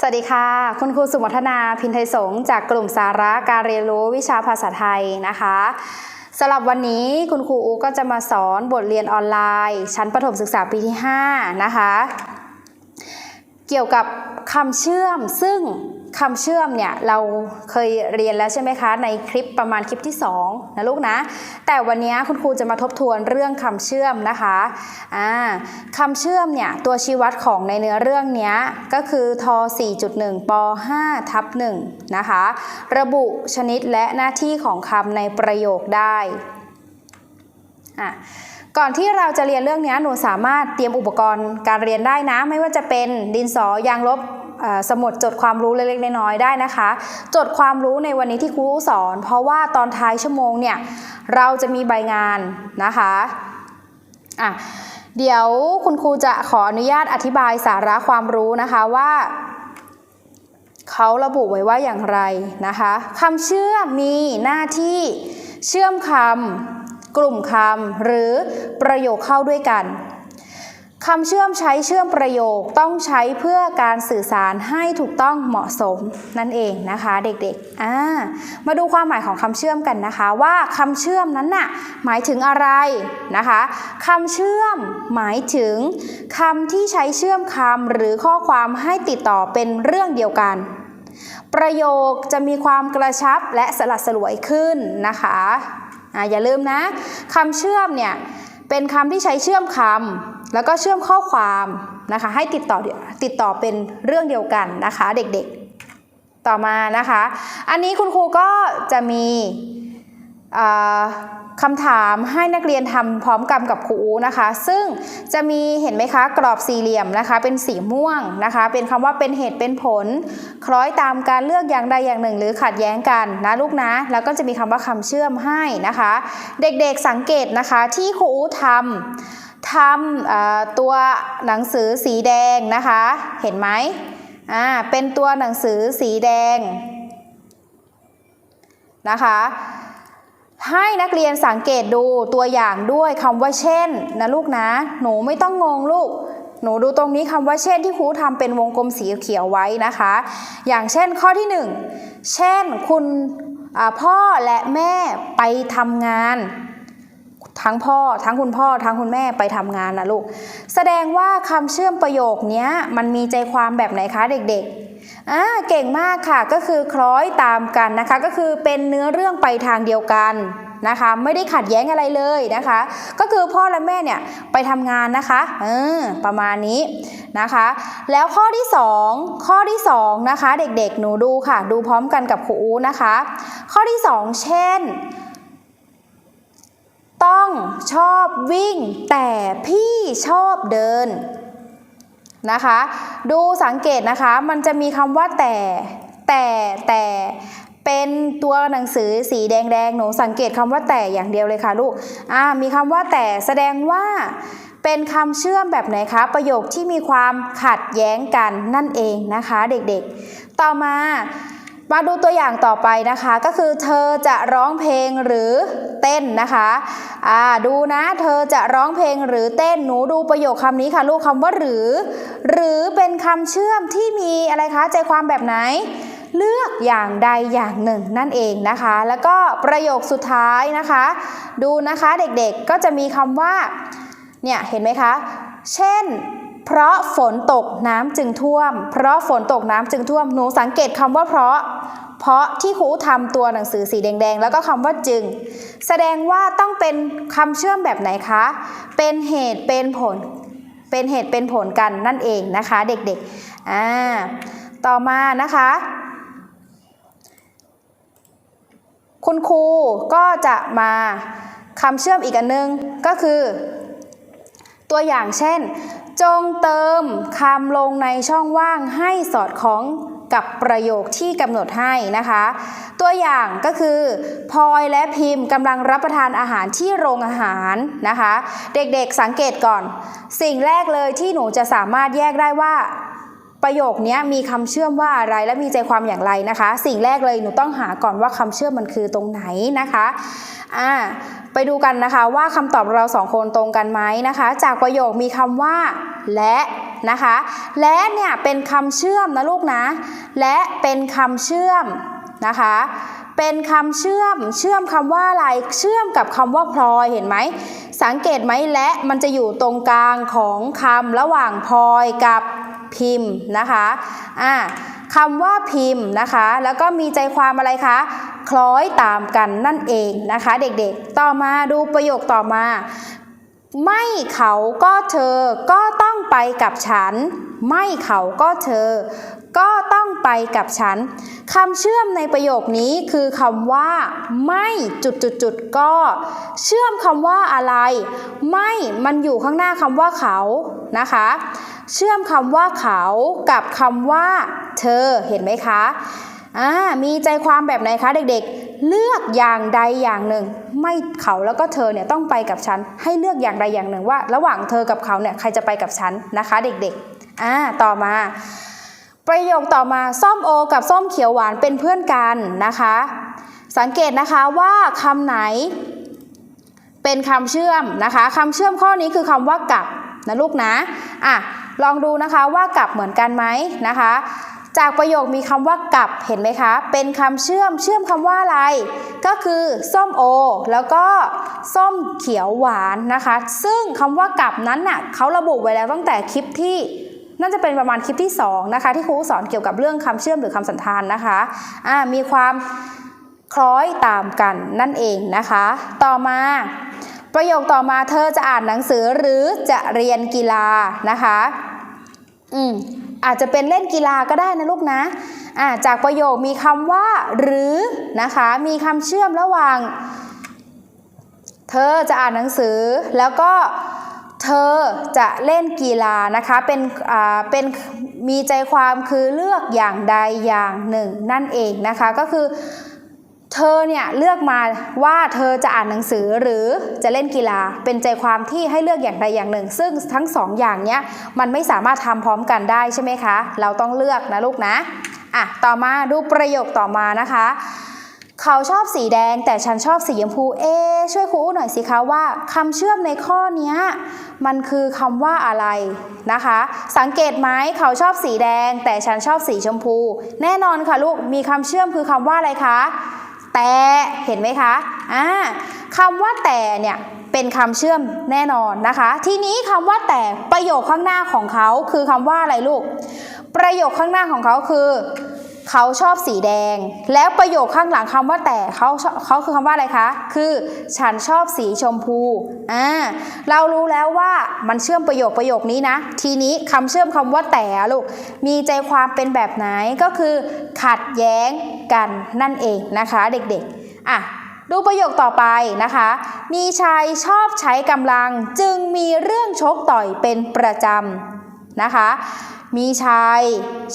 สวัสดีค่ะ คุณครูสุมัฒนาพินไทยสงจากกลุ่มสาระการเรียนรู้วิชาภาษาไทยนะคะสำหรับวันนี้คุณครูอูก็จะมาสอนบทเรียนออนไลน์ ชั้นประถมศึกษาปีที่ 5 นะคะ เกี่ยวกับคำเชื่อมซึ่ง คำเชื่อมเนี่ยเราเคยเรียนแล้วใช่ไหมคะ ในคลิปประมาณคลิปที่ 2 นะลูกนะ แต่วันนี้คุณครูจะมาทบทวนเรื่องคำเชื่อมนะคะอ่าคำเชื่อมเนี่ยตัวชี้วัดของในเนื้อเรื่องนี้ก็คือท4.1ป5ทับ1นะคะ ระบุชนิดและหน้าที่ของคำในประโยคได้อะก่อนที่เราจะเรียนเรื่องนี้หนูสามารถเตรียมอุปกรณ์การเรียนได้นะ ไม่ว่าจะเป็นดินสอยางลบ สมุดจดความรู้เล็กๆน้อยๆได้นะคะ จดความรู้ในวันนี้ที่ครูสอน เพราะว่าตอนท้ายชั่วโมงเนี่ยเราจะมีใบงานนะคะอะเดี๋ยวคุณครูจะขออนุญาตอธิบายสาระความรู้นะคะว่าเขาระบุไว้ว่าอย่างไรนะคะคำเชื่อมมีหน้าที่เชื่อมคำกลุ่มคำหรือประโยคเข้าด้วยกัน คำเชื่อมใช้เชื่อมประโยคต้องใช้เพื่อการสื่อสารให้ถูกต้องเหมาะสมนั่นเองนะคะเด็กๆอ่ามาดูความหมายของคำเชื่อมกันนะคะ ว่าคำเชื่อมนั้นน่ะหมายถึงอะไรนะคะคำเชื่อมหมายถึงคำที่ใช้เชื่อมคำหรือข้อความให้ติดต่อเป็นเรื่องเดียวกันประโยคจะมีความกระชับและสลัดสลวยขึ้นนะคะอ่าอย่าลืมนะคำเชื่อมเนี่ยเป็นคำที่ใช้เชื่อมคำ แล้วก็เชื่อมข้อความนะคะให้ติดต่อติดต่อเป็นเรื่องเดียวกันนะคะเด็กๆ ต่อมานะคะ อันนี้คุณครูก็จะมีคำถามให้นักเรียนทำพร้อมกันกับครูอูนะคะ ซึ่งจะมีเห็นไหมคะกรอบสี่เหลี่ยมนะคะ เป็นสีม่วงนะคะ เป็นคำว่าเป็นเหตุเป็นผล คล้อยตามการเลือกอย่างใดอย่างหนึ่ง หรือขัดแย้งกันนะลูกนะ แล้วก็จะมีคำว่าคำเชื่อมให้นะคะ เด็กๆสังเกตนะคะที่ครูอูทำ ทำตัวหนังสือสีแดงนะคะ เห็นไหมอ่าเป็นตัวหนังสือสีแดงนะคะให้นักเรียนสังเกตดูตัวอย่างด้วยคำว่าเช่นนะลูกนะ หนูไม่ต้องงงลูก หนูดูตรงนี้คำว่าเช่นที่ครูทำเป็นวงกลมสีเขียวไว้นะคะ อย่างเช่นข้อที่หนึ่งเช่นคุณพ่อและแม่ไปทำงาน ทั้งพ่อทั้งคุณพ่อทั้งคุณแม่ไปทำงานนะลูก แสดงว่าคำเชื่อมประโยคนี้มันมีใจความแบบไหนคะเด็กๆอ่าเก่งมากค่ะก็คือคล้อยตามกันนะคะ ก็คือเป็นเนื้อเรื่องไปทางเดียวกันนะคะไม่ได้ขัดแย้งอะไรเลยนะคะ ก็คือพ่อและแม่เนี่ยไปทำงานนะคะเออประมาณนี้นะคะ แล้วข้อที่ 2 ข้อที่2นะคะเด็กๆ หนูดูค่ะ ดูพร้อมกันกับครูอูนะคะ ข้อที่ 2 เช่น ต้องชอบวิ่ง แต่พี่ชอบเดินนะคะ ดูสังเกตนะคะ มันจะมีคำว่าแต่แต่แต่เป็นตัวหนังสือสีแดงๆ หนูสังเกตคำว่าแต่อย่างเดียวเลยค่ะลูก อ่า มีคำว่าแต่แสดงว่าเป็นคำเชื่อมแบบไหนคะ ประโยคที่มีความขัดแย้งกันนั่นเองนะคะเด็กๆ ต่อมามาดูตัวอย่างต่อไปนะคะ ก็คือเธอจะร้องเพลงหรือ เต้นนะคะอ่าดูนะเธอจะร้องเพลงหรือเต้นหนูดูประโยคคำนี้ค่ะ ลูกคำว่าหรือ หรือเป็นคำเชื่อมที่มีอะไรคะใจความแบบไหนเลือกอย่างใดอย่างหนึ่งนั่นเองนะคะ แล้วก็ประโยคสุดท้ายนะคะ ดูนะคะเด็กๆก็จะมีคำว่าเนี่ยเห็นไหมคะ เช่น เพราะฝนตกน้ำจึงท่วม เพราะฝนตกน้ำจึงท่วมหนูสังเกตคำว่าเพราะ เพราะที่ครูทำตัวหนังสือสีแดงๆ แล้วก็คำว่าจึง แสดงว่าต้องเป็นคำเชื่อมแบบไหนคะ เป็นเหตุเป็นผล เป็นเหตุเป็นผลกันนั่นเองนะคะเด็กๆอ่าต่อมานะคะ คุณครูก็จะมาคำเชื่อมอีกอันนึงก็คือ ตัวอย่างเช่น จงเติมคำลงในช่องว่างให้สอดคล้อง กับประโยคที่กำหนดให้นะคะ ตัวอย่างก็คือพลอยและพิมพ์กำลังรับประทานอาหารที่โรงอาหารนะคะ เด็กๆสังเกตก่อน สิ่งแรกเลยที่หนูจะสามารถแยกได้ว่า ประโยคนี้มีคำเชื่อมว่าอะไรและมีใจความอย่างไรนะคะ สิ่งแรกเลยหนูต้องหาก่อนว่าคำเชื่อมมันคือตรงไหนนะคะอ่าไปดูกันนะคะว่าคำตอบเราสองคนตรงกันไหมนะคะ จากประโยคมีคำว่า และนะคะ และเนี่ยเป็นคำเชื่อมนะลูกนะ และเป็นคำเชื่อมนะคะเป็นคำเชื่อม เชื่อมคำว่าอะไร เชื่อมกับคำว่าพลอย เห็นไหม สังเกตไหมและมันจะอยู่ตรงกลางของคำระหว่างพลอยกับ พิมพ์นะคะอ่าคำว่าพิมพ์นะคะ แล้วก็มีใจความอะไรคะ คล้อยตามกันนั่นเองนะคะ เด็กๆ ต่อมาดูประโยคต่อมา ไม่เขาก็เธอก็ต้องไปกับฉัน ไม่เขาก็เธอ ก็ต้องไปกับฉันคำเชื่อมในประโยคนี้คือคำว่า ไม่จุดจุดจุดก็ เชื่อมคำว่าอะไร ไม่มันอยู่ข้างหน้าคำว่าเขานะคะ เชื่อมคำว่าเขากับคำว่า เธอเห็นไหมคะอ่ามีใจความแบบไหนคะเด็กๆ เลือกอย่างใดอย่างหนึ่ง ไม่เขาแล้วก็เธอเนี่ยต้องไปกับฉัน ให้เลือกอย่างใดอย่างหนึ่งว่า ระหว่างเธอกับเขาเนี่ยใครจะไปกับฉันนะคะ เด็กๆอ่าต่อมา ประโยคต่อมาส้มโอ กับส้มเขียวหวานเป็นเพื่อนกันนะคะ สังเกตนะคะว่าคำไหน เป็นคำเชื่อมนะคะคำเชื่อมข้อนี้คือคำว่ากับนะลูกนะอะลองดูนะคะว่ากับเหมือนกันไหมนะคะ จากประโยคมีคำว่ากับเห็นไหมคะ เป็นคำเชื่อมเชื่อมคำว่าอะไร ก็คือส้มโอ แล้วก็ส้มเขียวหวานนะคะ ซึ่งคำว่ากับนั้นน่ะเขาระบุไว้แล้วตั้งแต่คลิปที่ น่าจะเป็นประมาณคลิปที่2นะคะที่ครูสอนเกี่ยวกับเรื่องคำเชื่อมหรือคำสันธานนะคะอ่ามีความคล้อยตามกันนั่นเองนะคะ ต่อมาประโยคต่อมาเธอจะอ่านหนังสือหรือจะเรียนกีฬานะคะอืมอาจจะเป็นเล่นกีฬาก็ได้นะลูกนะอ่าจากประโยคมีคำว่า หรือนะคะมีคำเชื่อมระหว่าง เธอจะอ่านหนังสือแล้วก็ เธอจะเล่นกีฬานะคะเป็นอ่าเป็นมีใจความคือเลือกอย่างใดอย่างหนึ่งนั่นเองนะคะก็คือเธอเนี่ยเลือกมาว่าเธอจะอ่านหนังสือหรือจะเล่นกีฬาเป็นใจความที่ให้เลือกอย่างใดอย่างหนึ่ง ซึ่งทั้งสองอย่างเนี้ยมันไม่สามารถทำพร้อมกันได้ใช่ไหมคะ เราต้องเลือกนะลูกนะอะต่อมาดูประโยคต่อมานะคะ เขาชอบสีแดงแต่ฉันชอบสีชมพู เอ ช่วยครูหน่อยสิคะว่าคำเชื่อมในข้อนี้มันคือคำว่าอะไรนะคะ สังเกตไหมเขาชอบสีแดง แต่ฉันชอบสีชมพู แน่นอนค่ะลูกมีคำเชื่อมคือคำว่าอะไรคะแต่เห็นไหมคะอ่าคำว่าแต่เนี่ยเป็นคำเชื่อมแน่นอนนะคะ ทีนี้คำว่าแต่ประโยคข้างหน้าของเขาคือคำว่าอะไรลูก ประโยคข้างหน้าของเขาคือ เขาชอบสีแดง แล้วประโยคข้างหลังคำว่าแต่เขาเขาคือคำว่าอะไรคะ คือฉันชอบสีชมพูอ่าเรารู้แล้วว่ามันเชื่อมประโยคประโยคนี้นะ ทีนี้คำเชื่อมคำว่าแต่ลูกมีใจความเป็นแบบไหนก็คือ ขัดแย้งกันนั่นเองนะคะเด็กๆอะดูประโยคต่อไปนะคะ มีชายชอบใช้กำลังจึงมีเรื่องชกต่อยเป็นประจำ นะคะ มีชาย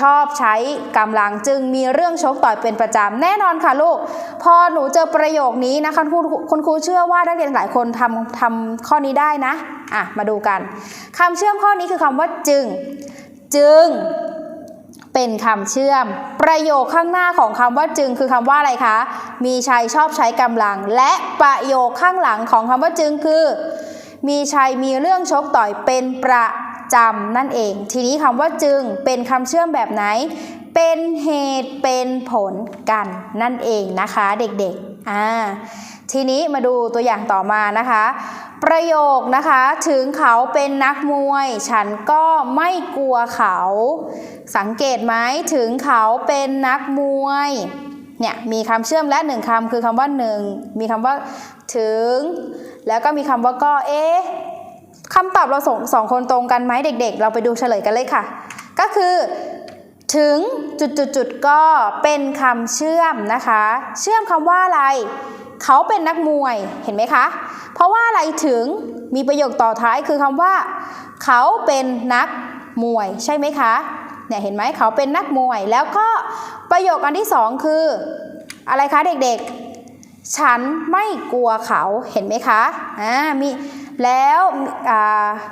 ชอบใช้กำลังจึงมีเรื่องชกต่อยเป็นประจำแน่นอนค่ะลูก พอหนูเจอประโยคนี้นะคะคุณครูคุณครูเชื่อว่านักเรียนหลายคนทำทำข้อนี้ได้นะอะมาดูกันคำเชื่อมข้อนี้คือคำว่าจึง จึงเป็นคำเชื่อม ประโยคข้างหน้าของคำว่าจึงคือคำว่าอะไรคะ มีชายชอบใช้กำลัง และประโยคข้างหลังของคำว่าจึงคือ มีชายมีเรื่องชกต่อยเป็นประ จำนั่นเอง ทีนี้คำว่าจึงเป็นคำเชื่อมแบบไหน เป็นเหตุเป็นผลกันนั่นเองนะคะเด็กๆอ่าทีนี้มาดูตัวอย่างต่อมานะคะ ประโยคนะคะถึงเขาเป็นนักมวย ฉันก็ไม่กลัวเขา สังเกตไหมถึงเขาเป็นนักมวยเนี่ยมีคำเชื่อมและหนึ่งคำคือคำว่าหนึ่งมีคำว่าถึง แล้วก็มีคำว่าก็เอ๊ะ คำตอบเราสองสองคนตรงกันไหมเด็ก ๆ เราไปดูเฉลยกันเลยค่ะ ก็คือถึงจุดๆก็เป็นคำเชื่อมนะคะ เชื่อมคำว่าอะไร เขาเป็นนักมวยเห็นไหมคะ เพราะว่าอะไรถึงมีประโยคต่อท้ายคือคำว่า เขาเป็นนักมวยใช่ไหมคะเนี่ยเห็นไหมเขาเป็นนักมวย แล้วก็ประโยคอันที่สองคือ อะไรคะเด็กๆ ฉันไม่กลัวเขาเห็นไหมคะอ่ามี แล้ว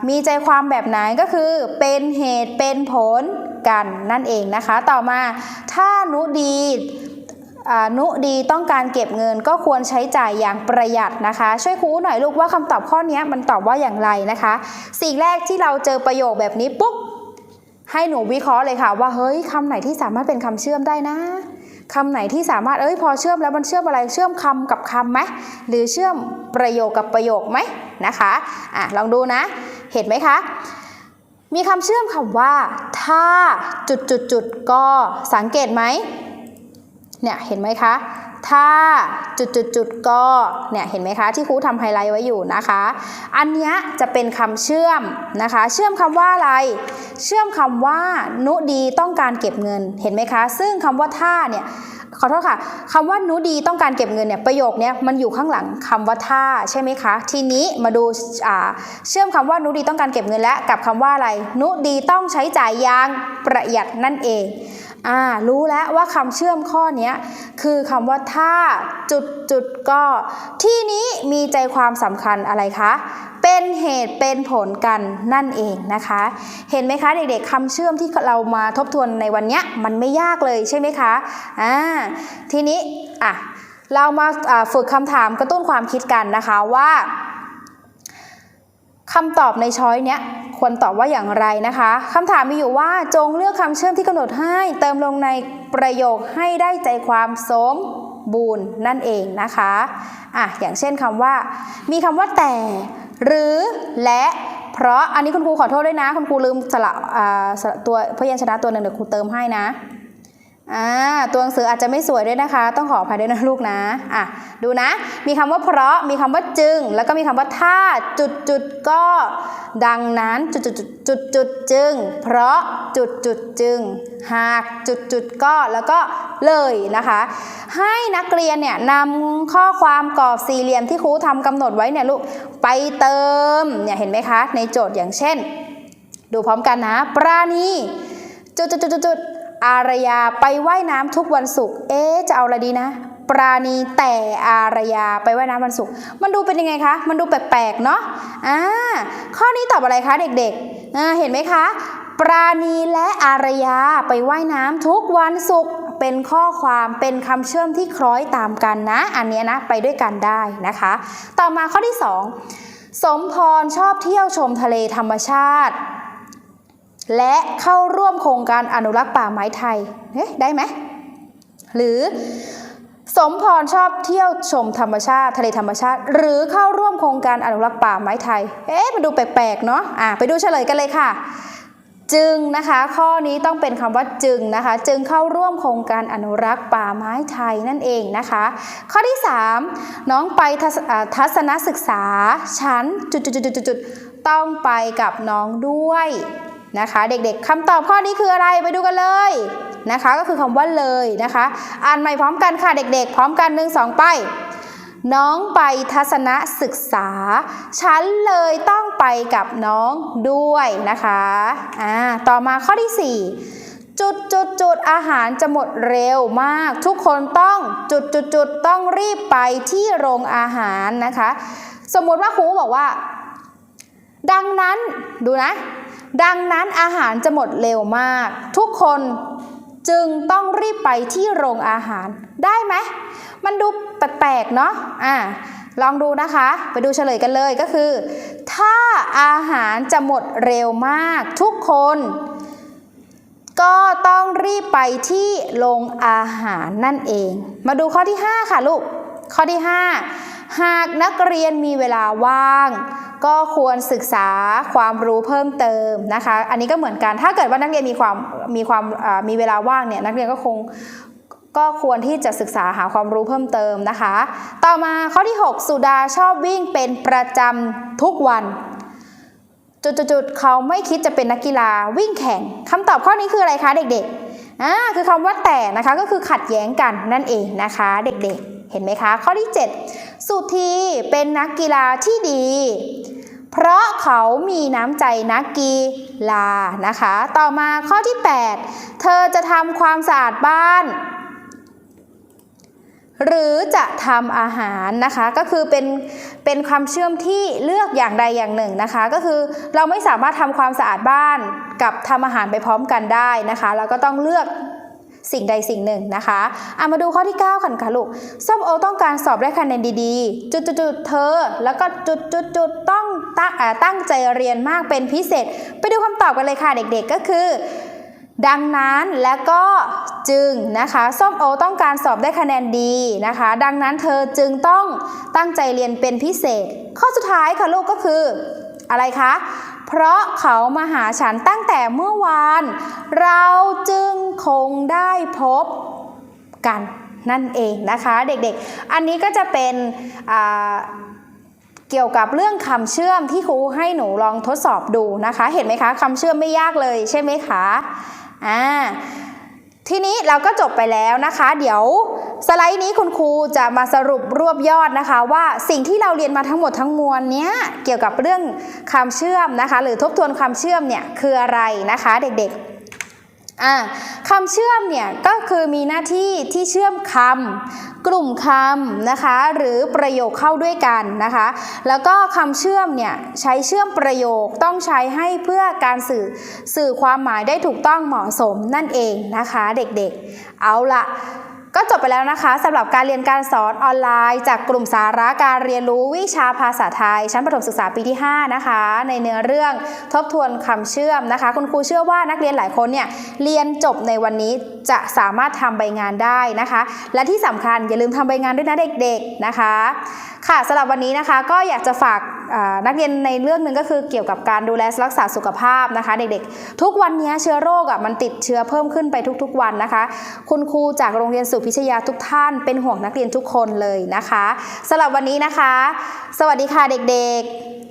มีใจความแบบไหนก็คือเป็นเหตุเป็นผลกันนั่นเองนะคะ ต่อมาถ้านุดีนุดีต้องการเก็บเงินก็ควรใช้จ่ายอย่างประหยัดนะคะ ช่วยครูหน่อยลูกว่าคำตอบข้อนี้มันตอบว่าอย่างไรนะคะ สิ่งแรกที่เราเจอประโยคแบบนี้ปุ๊บให้หนูวิเคราะห์เลยค่ะว่าเฮ้ยคำไหนที่สามารถเป็นคำเชื่อมได้นะ คำไหนที่สามารถเอ้ยพอเชื่อมแล้วมันเชื่อมอะไรเชื่อมคำกับคำไหมหรือเชื่อมประโยคกับประโยคไหมนะคะอะลองดูนะ เห็นไหมคะ มีคำเชื่อมคำว่า ถ้าจุดจุดจุดก็สังเกตไหมเนี่ยเห็นไหมคะ ถ้าจุดจุดจุดๆก็เนี่ยเห็นไหมคะที่ครูทำไฮไลท์ไว้อยู่นะคะ อันนี้จะเป็นคำเชื่อมนะคะ เชื่อมคำว่าอะไร เชื่อมคำว่านุดีต้องการเก็บเงินเห็นไหมคะ ซึ่งคำว่าถ้าเนี่ยขอโทษค่ะคำว่านุดีต้องการเก็บเงินเนี่ยประโยคเนี้ยมันอยู่ข้างหลังคำว่าถ้าใช่ไหมคะ ทีนี้มาดูเชื่อมคำว่านุดีต้องการเก็บเงินและกับคำว่าอะไร นุดีต้องใช้จ่ายยางประหยัดนั่นเองอ่ารู้แล้วว่าคำเชื่อมข้อนี้คือคำว่าถ้าจุดจุดก็ที่นี้มีใจความสำคัญอะไรคะ เป็นเหตุเป็นผลกันนั่นเองนะคะ เห็นไหมคะเด็กๆคำเชื่อมที่เรามาทบทวนในวันนี้มันไม่ยากเลยใช่ไหมคะอ่าทีนี้อะเรามาฝึกคำถามกระตุ้นความคิดกันนะคะว่าคำตอบในช้อยเนี้ยควรตอบว่าอย่างไรนะคะคำถามมีอยู่ว่าจงเลือกคำเชื่อมที่กำหนดให้ เติมลงในประโยคให้ได้ใจความสม บูรณ์นั่นเองนะคะอะอย่างเช่นคำว่า มีคำว่าแต่ หรือและเพราะอันนี้คุณครูขอโทษด้วยนะ คุณครูลืมสละอ่าสระตัวพยัญชนะตัวหนึ่งเดี๋ยวครูเติมให้นะ อ่าตัวหนังสืออาจจะไม่สวยด้วยนะคะ ต้องขออภัยด้วยนะลูกนะอะดูนะ มีคำว่าเพราะมีคำว่าจึง แล้วก็มีคำว่าถ้าจุดจุดก็ดังนั้นจุดจุดจุดจุดๆๆจึง เพราะจุดจุดจึง หากจุดจุดก็แล้วก็เลยนะคะ ให้นักเรียนเนี่ยนำข้อความกรอบสี่เหลี่ยมที่ครูทำกำหนดไว้เนี่ยลูกไปเติมเนี่ยเห็นไหมคะ ในโจทย์อย่างเช่น ดูพร้อมกันนะ ปราณีจุดจุดจุดจุด อารยาไปว่ายน้ำทุกวันศุกร์เอ๊ะจะเอาอะไรดีนะ ปราณีแต่อารยาไปว่ายน้ำวันศุกร์มันดูเป็นยังไงคะ มันดูแปลกๆเนาะอ่าข้อนี้ตอบอะไรคะเด็กๆอ่าเห็นไหมคะ ปราณีและอารยาไปว่ายน้ำทุกวันศุกร์เป็นข้อความเป็นคำเชื่อมที่คล้อยตามกันนะ อันนี้นะไปด้วยกันได้นะคะ ต่อมาข้อที่ 2 สมพรชอบเที่ยวชมทะเลธรรมชาติ และเข้าร่วมโครงการอนุรักษ์ป่าไม้ไทยเอ๊ะได้ไหม หรือสมพรชอบเที่ยวชมธรรมชาติทะเลธรรมชาติ หรือเข้าร่วมโครงการอนุรักษ์ป่าไม้ไทย เอ๊ะมันดูแปลกๆเนาะอะไปดูเฉลยกันเลยค่ะ จึงนะคะ ข้อนี้ต้องเป็นคำว่าจึงนะคะ จึงเข้าร่วมโครงการอนุรักษ์ป่าไม้ไทยนั่นเองนะคะ ข้อที่ 3 น้องไปทัศนศึกษาชั้นจุดๆๆๆต้องไปกับน้องด้วย นะคะ เด็กๆคำตอบข้อนี้คืออะไรไปดูกันเลยนะคะ ก็คือคำว่าเลยนะคะ อ่านใหม่พร้อมกันค่ะเด็กๆ พร้อมกันหนึ่งสองไป น้องไปทัศนศึกษา ฉันเลยต้องไปกับน้องด้วยนะคะอ่าต่อมาข้อที่ 4จุดจุดจุดอาหารจะหมดเร็วมาก ทุกคนต้องจุดจุดจุดต้องรีบไปที่โรงอาหารนะคะ สมมติว่าครูบอกว่า ดังนั้นดูนะ ดังนั้นอาหารจะหมดเร็วมาก ทุกคนจึงต้องรีบไปที่โรงอาหารได้ไหม มันดูแปลกๆเนาะอ่าลองดูนะคะ ไปดูเฉลยกันเลยก็คือ ถ้าอาหารจะหมดเร็วมาก ทุกคน ก็ต้องรีบไปที่โรงอาหารนั่นเอง มาดูข้อที่ 5 ค่ะลูก ข้อที่ 5 หากนักเรียนมีเวลาว่างก็ควรศึกษาความรู้เพิ่มเติมนะคะ อันนี้ก็เหมือนกัน ถ้าเกิดว่านักเรียนมีความมีความมีเวลาว่างเนี่ยนักเรียนก็คงก็ควรที่จะศึกษาหาความรู้เพิ่มเติมนะคะ ต่อมาข้อที่ 6 สุดาชอบวิ่งเป็นประจำทุกวัน จุดๆๆเขาไม่คิดจะเป็นนักกีฬาวิ่งแข่งคำตอบข้อนี้คืออะไรคะเด็กๆอ่าคือคำว่าแต่นะคะก็คือขัดแย้งกันนั่นเองนะคะ เด็กๆ ห็นไหมคะ ข้อที่ 7 สุธีเป็นนักกีฬาที่ดี เพราะเขามีน้ำใจนักกีฬานะคะ ต่อมาข้อที่ 8 เธอจะทำความสะอาดบ้าน หรือจะทำอาหารนะคะ ก็คือเป็นเป็นความเชื่อมที่เลือกอย่างใดอย่างหนึ่งนะคะ ก็คือเราไม่สามารถทำความสะอาดบ้านกับทำอาหารไปพร้อมกันได้นะคะ เราก็ต้องเลือก สิ่งใดสิ่งหนึ่งนะคะเอามาดูข้อที่ 9 กันค่ะลูกส้มโอต้องการสอบได้คะแนนดีๆ จุดๆเธอ แล้วก็จุดๆต้องตั้งตั้งใจเรียนมากเป็นพิเศษ ไปดูคำตอบกันเลยค่ะเด็กๆก็คือดังนั้นและก็จึงนะคะส้มโอต้องการสอบได้คะแนนดีนะคะ ดังนั้นเธอจึงต้องตั้งใจเรียนเป็นพิเศษ ข้อสุดท้ายค่ะลูกก็คืออะไรคะ เพราะเขามาหาฉันตั้งแต่เมื่อวาน เราจึงคงได้พบกันนั่นเองนะคะเด็กๆ อันนี้ก็จะเป็นเกี่ยวกับเรื่องคำเชื่อมที่ครูให้หนูลองทดสอบดูนะคะ เห็นไหมคะคำเชื่อมไม่ยากเลยใช่ไหมคะอ่า ทีนี้เราก็จบไปแล้วนะคะ เดี๋ยวสไลด์นี้คุณครูจะมาสรุปรวบยอดนะคะ ว่าสิ่งที่เราเรียนมาทั้งหมดทั้งมวลเนี้ยเกี่ยวกับเรื่องคำเชื่อมนะคะ หรือทบทวนคำเชื่อมเนี่ยคืออะไรนะคะ เด็กๆ อ่าคำเชื่อมเนี่ยก็คือมีหน้าที่ที่เชื่อมคำกลุ่มคำนะคะหรือประโยคเข้าด้วยกันนะคะ แล้วก็คำเชื่อมเนี่ยใช้เชื่อมประโยคต้องใช้ให้เพื่อการสื่อสื่อความหมายได้ถูกต้องเหมาะสมนั่นเองนะคะ เด็กๆ เอาละ ก็จบไปแล้วนะคะสำหรับการเรียนการสอนออนไลน์ จากกลุ่มสาระการเรียนรู้วิชาภาษาไทย ชั้นประถมศึกษาปีที่ 5 นะคะ ในเนื้อเรื่องทบทวนคำเชื่อมนะคะ คุณครูเชื่อว่านักเรียนหลายคนเนี่ยเรียนจบในวันนี้ จะสามารถทำใบงานได้นะคะ และที่สำคัญอย่าลืมทำใบงานด้วยนะเด็กๆนะคะ ค่ะสำหรับวันนี้นะคะก็อยากจะฝากนักเรียนในเรื่องหนึ่งก็คือเกี่ยวกับการดูแลรักษาสุขภาพนะคะ เด็กๆ ทุกวันนี้เชื้อโรคอะมันติดเชื้อเพิ่มขึ้นไปทุกๆวันนะคะ คุณครูจากโรงเรียนสุพิชยาทุกท่านเป็นห่วงนักเรียนทุกคนเลยนะคะสำหรับวันนี้นะคะ สวัสดีค่ะเด็กๆ